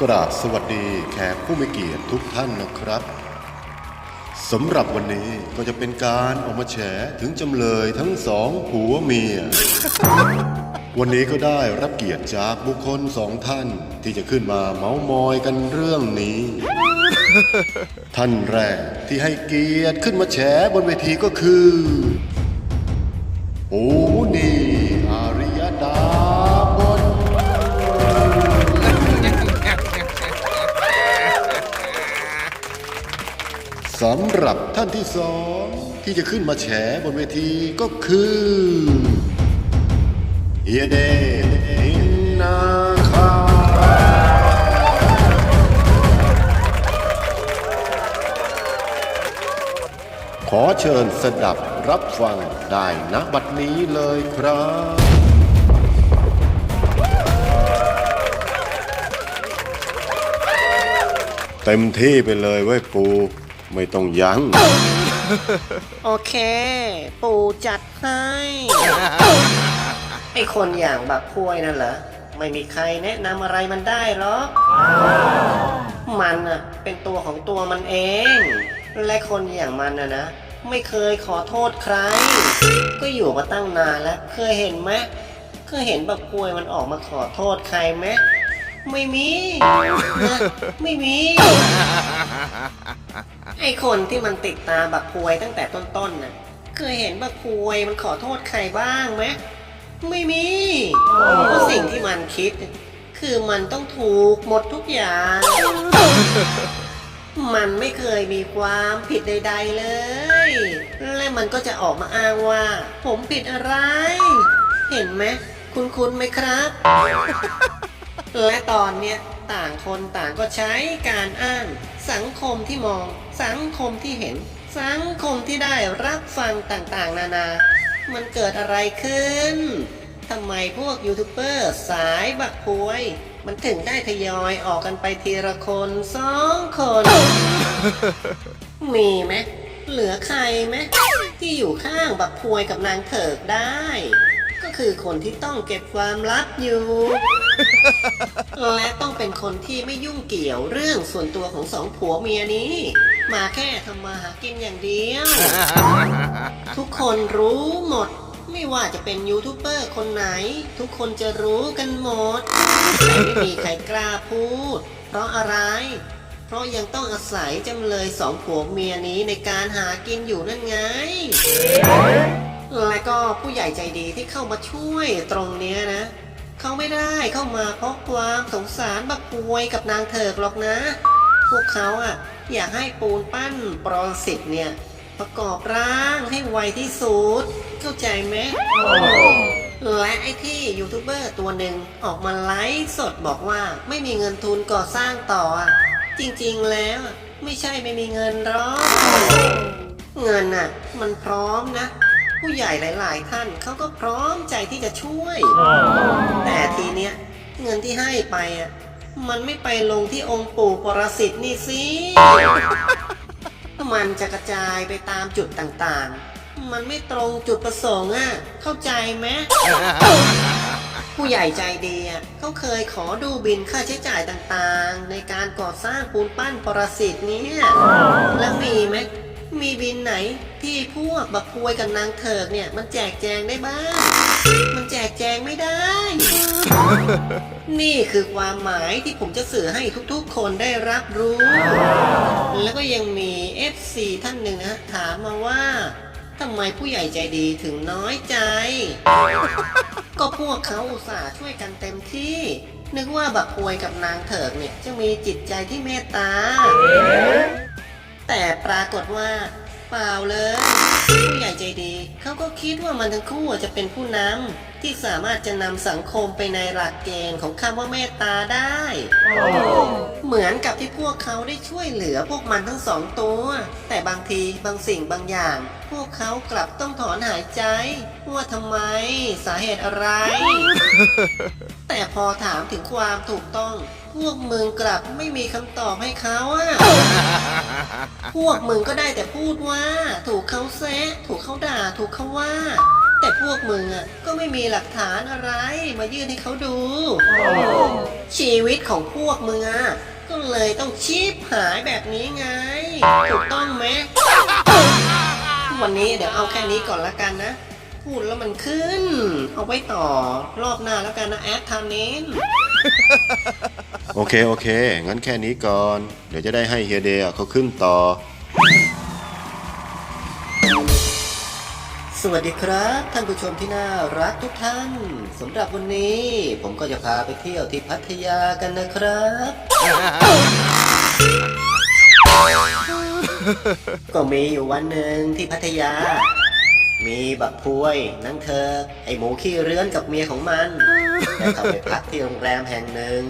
กราบสวัสดีแขกผู้มีเกียรติทุกท่านนะครับสำหรับวันนี้ก็จะเป็นการออกมาแฉถึงจำเลยทั้งสองผัวเมีย วันนี้ก็ได้รับเกียรติจากบุคคลสองท่านที่จะขึ้นมาเมาส์มอยกันเรื่องนี้ ท่านแรกที่ให้เกียรติขึ้นมาแฉบนเวทีก็คือปูนีอา สำหรับท่านที่สองที่จะขึ้นมาแฉบนเวทีก็คือเฮียเดชอินนาคาขอเชิญสดับรับฟังได้ณบัดนี้เลยครับเต็มที่ไปเลยเว้ยปู ไม่ต้องยัง้ง โอเค ปู่จัดให้ ไอคนอย่างบักพวยนั่นเหรอ ไม่มีใครแนะนำอะไรมันได้หรอก มันน่ะเป็นตัวของตัวมันเอง และคนอย่างมันน่ะนะ ไม่เคยขอโทษใคร ก็อยู่มาตั้งนานแล้ว เคยเห็นไหมเคยเห็นบักพวยมันออกมาขอโทษใครไหมไม่มีนะไม่มี ไอคนที่มันติดตามบักพวยตั้งแต่ต้นๆน่ะเคยเห็นบักพวยมันขอโทษใครบ้างไหมไม่มีเพราะสิ่งที่มันคิด คือมันต้องถูกหมดทุกอย่าง มันไม่เคยมีความผิดใด ๆเลย และมันก็จะออกมาอ้างว่า ผมผิดอะไร เห็นไหมคุ้นๆไหมครับ และตอนเนี้ย ต่างคนต่างก็ใช้การอ้าง สังคมที่มอง สังคมที่เห็น สังคมที่ได้รับฟังต่างๆ นานา มันเกิดอะไรขึ้นทำไมพวกยูทูบเบอร์สายบักพวย มันถึงได้ทยอยออกกันไปทีละคนสองคน มีไหมเหลือใครไหมที่อยู่ข้างบักพวยกับนางเถิกได้ ก็คือคนที่ต้องเก็บความลับอยู่ และต้องเป็นคนที่ไม่ยุ่งเกี่ยวเรื่องส่วนตัวของสองผัวเมียนี้ มาแค่ทำมาหากินอย่างเดียว ทุกคนรู้หมด ไม่ว่าจะเป็นยูทูบเบอร์คนไหน ทุกคนจะรู้กันหมดแต่ไม่มีใครกล้าพูด เพราะอะไร เพราะยังต้องอาศัยจำเลยสองผัวเมียนี้ในการหากินอยู่นั่นไงและก็ผู้ใหญ่ใจดีที่เข้ามาช่วยตรงเนี้ยนะ เขาไม่ได้เข้ามาเพราะความสงสารบักปวยกับนางเถิกหรอกนะ พวกเขาอะอยากให้ปูนปั้นปรสิตเนี่ย ประกอบร่างให้ไวที่สุดเข้าใจไหมและไอ้ที่ยูทูบเบอร์ตัวหนึ่งออกมาไลฟ์สดบอกว่าไม่มีเงินทุนก่อสร้างต่ออะจริงๆแล้วอะไม่ใช่ไม่มีเงินหรอก เงินน่ะมันพร้อมนะ ผู้ใหญ่หลาย ๆ ท่านเขาก็พร้อมใจที่จะช่วย แต่ทีเนี้ยเงินที่ให้ไปอะมันไม่ไปลงที่องค์ปู่ปรสิตนี่สิมันจะกระจายไปตามจุดต่างๆ มันไม่ตรงจุดประสงค์อะ เข้าใจไหมผู้ใหญ่ใจดีอะเขาเคยขอดูบินค่าใช้จ่ายต่างๆ ในการก่อสร้างปูนปั้นปรสิตเนี้แล้วมีไหมมีบินไหน ที่พวกบักพวยกับนางเถิกเนี่ย มันแจกแจงได้บ้าง มันแจกแจงไม่ได้ นี่คือความหมายที่ผมจะสื่อให้ทุกๆ คนได้รับรู้ แล้วก็ยังมี FC ท่านหนึ่งนะถามมาว่าทำไมผู้ใหญ่ใจดีถึงน้อยใจ ก็พวกเขาอุตส่าห์ช่วยกันเต็มที่ นึกว่าบักพวยกับนางเถิกเนี่ยจะมีจิตใจที่เมตตา แต่ปรากฏว่า เปล่าเลยผู้ใหญ่ใจดี เขาก็คิดว่ามันทั้งคู่จะเป็นผู้นำที่สามารถจะนำสังคมไปในหลักเกณฑ์ของคำว่าเมตตาได้ เหมือนกับที่พวกเขาได้ช่วยเหลือพวกมันทั้งสองตัว แต่บางทีบางสิ่งบางอย่าง พวกเขากลับต้องถอนหายใจ ว่าทำไมสาเหตุอะไร แต่พอถามถึงความถูกต้อง พวกมึงกลับไม่มีคำตอบให้เขาอะ พวกมึงก็ได้แต่พูดว่า ถูกเขาแซะถูกเขาด่า ถูกเขาว่า แต่พวกมึงอะก็ไม่มีหลักฐานอะไรมายื่นให้เขาดู ชีวิตของพวกมึงอะก็เลยต้องชีพหายแบบนี้ไง ถูกต้องไหมวันนี้เดี๋ยวเอาแค่นี้ก่อนละกันนะ พูดแล้วมันขึ้น เอาไว้ต่อรอบหน้าแล้วกันนะแอดทานินโอเค โอเค งั้นแค่นี้ก่อน เดี๋ยวจะได้ให้เฮียเดย์เขาขึ้นต่อ สวัสดีครับ ท่านผู้ชมที่น่ารักทุกท่านสำหรับวันนี้ ผมก็จะพาไปเที่ยวที่พัทยากันนะครับ ก็มีอยู่วันหนึ่งที่พัทยา มีบักพวยนั่งเธอ ไอหมูขี้เรื้อนกับเมียของมันได้เข้าไปพักที่โรงแรมแห่งหนึ่ง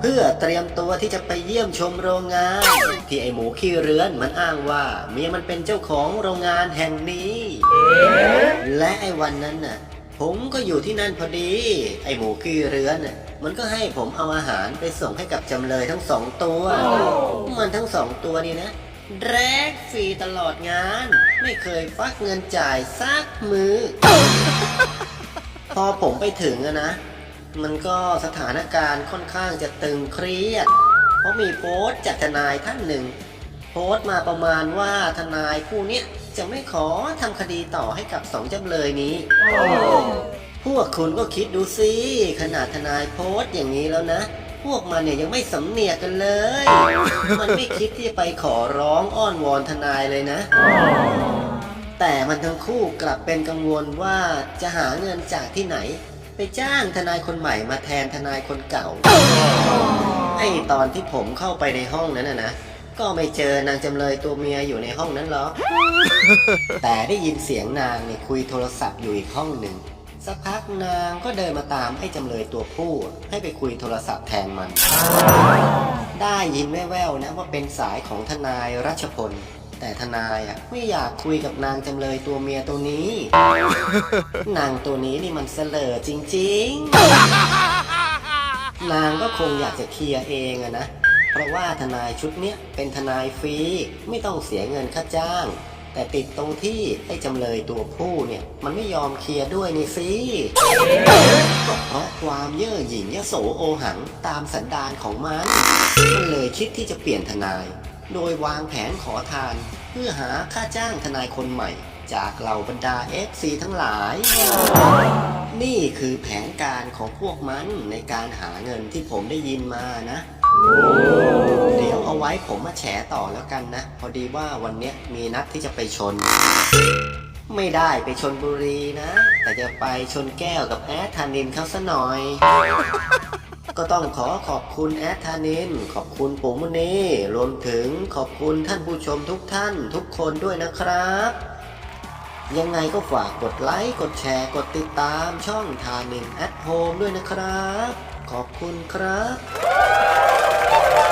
เพื่อเตรียมตัวที่จะไปเยี่ยมชมโรงงาน ที่ไอหมูขี้เรื้อนมันอ้างว่า เมียมันเป็นเจ้าของโรงงานแห่งนี้ และไอวันนั้นน่ะ ผมก็อยู่ที่นั่นพอดี ไอหมูขี้เรื้อนน่ะมันก็ให้ผมเอาอาหารไปส่งให้กับจำเลยทั้งสองตัว มันทั้งสองตัวนี่นะ แรกฟรีตลอดงาน ไม่เคยฟักเงินจ่ายสักมือ พอผมไปถึงอะนะ มันก็สถานการณ์ค่อนข้างจะตึงเครียด เพราะมีโพสต์จากทนายท่านหนึ่ง โพสต์มาประมาณว่าทนายผู้เนี้ยจะไม่ขอทำคดีต่อให้กับสองจำเลยนี้ พวกคุณก็คิดดูสิขนาดทนายโพสต์อย่างนี้แล้วนะ พวกมันเนี่ยยังไม่สำเนียกกันเลย มันไม่คิดที่จะไปขอร้องอ้อนวอนทนายเลยนะ แต่มันทั้งคู่กลับเป็นกังวลว่าจะหาเงินจากที่ไหน ไปจ้างทนายคนใหม่มาแทนทนายคนเก่า ไอ้ตอนที่ผมเข้าไปในห้องนั้นนะนะ ก็ไม่เจอนางจำเลยตัวเมียอยู่ในห้องนั้นหรอก แต่ได้ยินเสียงนางเนี่ยคุยโทรศัพท์อยู่อีกห้องหนึ่ง สักพักนางก็เดินมาตามไอ้จำเลยตัวผู้ ให้ไปคุยโทรศัพท์แทนมัน ได้ยินแว่วๆนะว่าเป็นสายของทนายรัชพล แต่ทนายอะไม่อยากคุยกับนางจำเลยตัวเมียตัวนี้ นางตัวนี้นี่มันเสลอจริงๆ นางก็คงอยากจะเคลียร์เองอะนะ เพราะว่าทนายชุดเนี้ยเป็นทนายฟรีไม่ต้องเสียเงินค่าจ้าง แต่ติดตรงที่ไอ้จำเลยตัวผู้เนี่ยมันไม่ยอมเคลียร์ด้วยนี่สิก็เพราะความเย่อหยิ่งยโสโอหังตามสันดานของมันมันเลยคิดที่จะเปลี่ยนทนาย โดยวางแผนขอทาน เพื่อหาค่าจ้างทนายคนใหม่ จากเหล่าบรรดา FC ทั้งหลาย นี่คือแผนการของพวกมันในการหาเงินที่ผมได้ยินมานะ เดี๋ยวเอาไว้ผมมาแฉต่อแล้วกันนะ พอดีว่าวันเนี้ยมีนัดที่จะไปชน ไม่ได้ไปชนบุรีนะ แต่จะไปชนแก้วกับแอดธานินเขาซะหน่อย ก็ต้องขอขอบคุณแอดธานิน ขอบคุณปุ๋มนีรวมถึงขอบคุณท่านผู้ชมทุกท่านทุกคนด้วยนะครับ ยังไงก็ฝากกดไลค์กดแชร์กดติดตามช่องทานินแอดโฮมด้วยนะครับ ขอบคุณครับ Thank you.